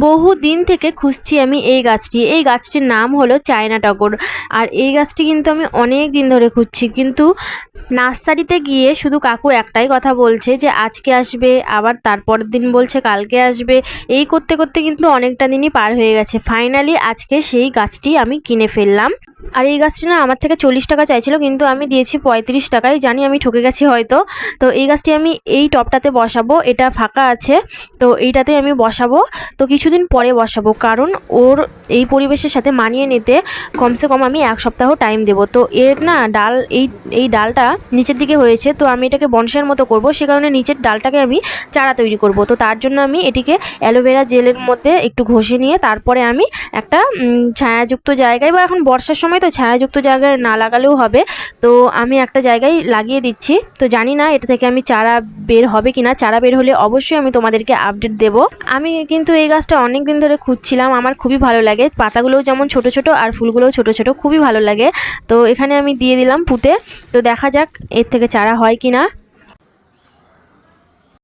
বহু দিন থেকে খুঁজছি আমি এই গাছটি। এই গাছটির নাম হলো চায়না টগর। আর এই গাছটি কিন্তু আমি অনেক দিন ধরে খুঁজছি। কিন্তু নার্সারিতে গিয়ে শুধু কাকু একটাই কথা বলছে যে, আজকে আসবে, আবার তারপরের দিন বলছে কালকে আসবে। এই করতে করতে কিন্তু অনেকটা দিনই পার হয়ে গেছে। ফাইনালি আজকে সেই গাছটি আমি কিনে ফেললাম। আর এই গাছটি না আমার থেকে চল্লিশ টাকা চাইছিল, কিন্তু আমি দিয়েছি পঁয়ত্রিশ টাকায় জানি আমি ঠকে গেছি হয়তো। তো এই গাছটি আমি এই টপটাতে বসাবো, এটা ফাঁকা আছে। তো এইটাতে আমি বসাবো। তো কিছুদিন পরে বসাবো, কারণ ওর এই পরিবেশের সাথে মানিয়ে নিতে কমসে কম আমি এক সপ্তাহ টাইম দেবো। তো এর না ডাল, এই এই ডালটা নিচের দিকে হয়েছে, তো আমি এটাকে বনসাইয়ের মতো করব। সে কারণে নিচের ডালটাকে আমি চারা তৈরি করব। তো তার জন্য আমি এটিকে অ্যালোভেরা জেলের মধ্যে একটু ঘষে নিয়ে, তারপরে আমি একটা ছায়াযুক্ত জায়গায় বা এখন বর্ষার সময় তো ছায়াযুক্ত জায়গায় না লাগালেও হবে। তো আমি একটা জায়গায় লাগিয়ে দিচ্ছি। তো জানি না এটা থেকে আমি চারা বের হবে কিনা। চারা বের হলে অবশ্যই আমি তোমাদেরকে আপডেট দেব। আমি কিন্তু এই গাছটা অনেক দিন ধরে খুঁজছিলাম। আমার খুবই ভালো লাগে। পাতাগুলোও যেমন ছোট ছোট আর ফুলগুলোও ছোট ছোট খুবই ভালো লাগে। তো এখানে আমি দিয়ে দিলাম পুঁতে। তো দেখা যাক এর থেকে চারা হয় কি না